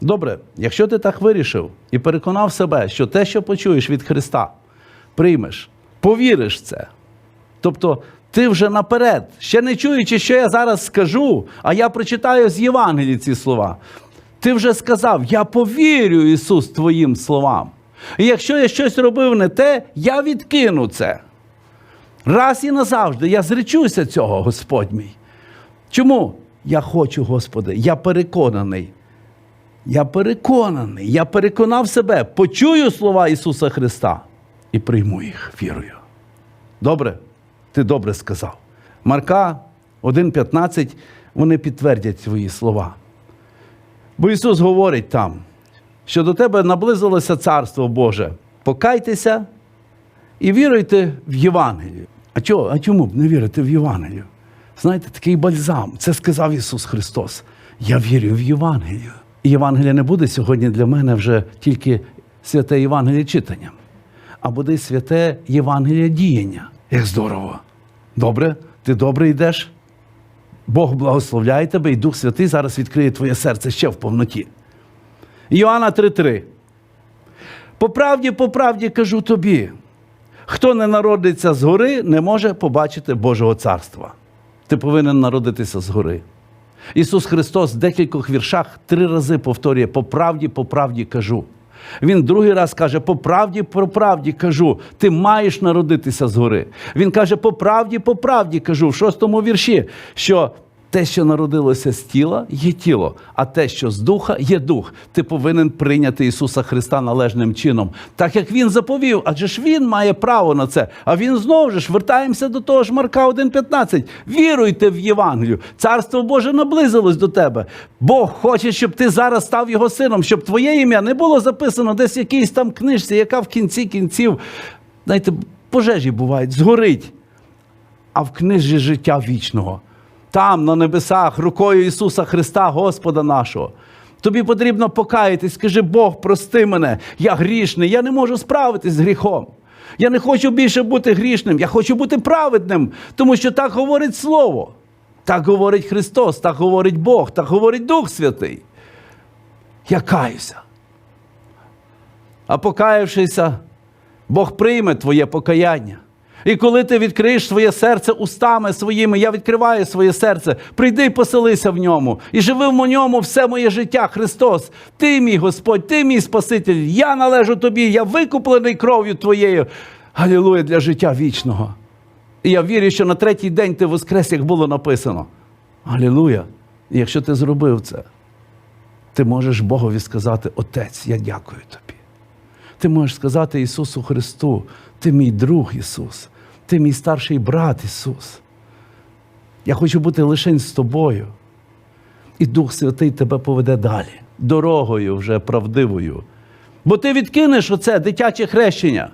Добре, якщо ти так вирішив і переконав себе, що те, що почуєш від Христа, приймеш, повіриш в це. Тобто ти вже наперед, ще не чуючи, що я зараз скажу, а я прочитаю з Євангелії ці слова. Ти вже сказав: Я повірю, Ісус, Твоїм словам. І якщо я щось робив не те, я відкину це. Раз і назавжди я зречуся цього, Господь мій. Чому? Я хочу, Господи, я переконаний. Я переконаний, я переконав себе, почую слова Ісуса Христа і прийму їх вірою. Добре? Ти добре сказав. Марка 1,15, вони підтвердять свої слова. Бо Ісус говорить там, що до тебе наблизилося Царство Боже. Покайтеся і віруйте в Євангелію. А чого? А чому б не вірити в Євангелію? Знаєте, такий бальзам. Це сказав Ісус Христос. Я вірю в Євангелію. Євангелія не буде сьогодні для мене вже тільки святе Євангеліє читанням, а буде святе Євангеліє діяння. Як здорово. Добре, ти добре йдеш? Бог благословляє тебе, і Дух Святий зараз відкриє твоє серце ще в повноті. Іоанна 3:3. По правді, по правді кажу тобі, хто не народиться згори, не може побачити Божого царства. Ти повинен народитися згори. Ісус Христос в декількох віршах три рази повторює: по правді, по правді кажу. Він другий раз каже: по правді, по правді кажу, ти маєш народитися згори. Він каже, по правді, по правді кажу в шостому вірші, що те, що народилося з тіла, є тіло, а те, що з духа, є дух. Ти повинен прийняти Ісуса Христа належним чином, так як Він заповів, адже ж Він має право на це. А Він знову ж вертаємося до того ж Марка 1,15. Віруйте в Євангелію. Царство Боже наблизилось до тебе. Бог хоче, щоб ти зараз став його сином, щоб твоє ім'я не було записано десь в якійсь там книжці, яка в кінці кінців, знаєте, пожежі бувають, згорить а в книжі життя вічного. Там, на небесах, рукою Ісуса Христа, Господа нашого. Тобі потрібно покаятись, скажи, Бог, прости мене, я грішний, я не можу справитись з гріхом. Я не хочу більше бути грішним, я хочу бути праведним, тому що так говорить Слово. Так говорить Христос, так говорить Бог, так говорить Дух Святий. Я каюся. А покаявшися, Бог прийме твоє покаяння. І коли ти відкриєш своє серце устами своїми, я відкриваю своє серце, прийди і поселися в ньому. І живи в ньому все моє життя, Христос. Ти мій Господь, ти мій Спаситель, я належу тобі, я викуплений кров'ю твоєю. Галілуя для життя вічного. І я вірю, що на третій день ти воскрес, як було написано. Галілуя! І якщо ти зробив це, ти можеш Богові сказати: Отець, я дякую тобі. Ти можеш сказати Ісусу Христу, ти мій друг Ісус, ти мій старший брат Ісус. Я хочу бути лише з тобою. І Дух Святий тебе поведе далі, дорогою вже правдивою. Бо ти відкинеш оце дитяче хрещення.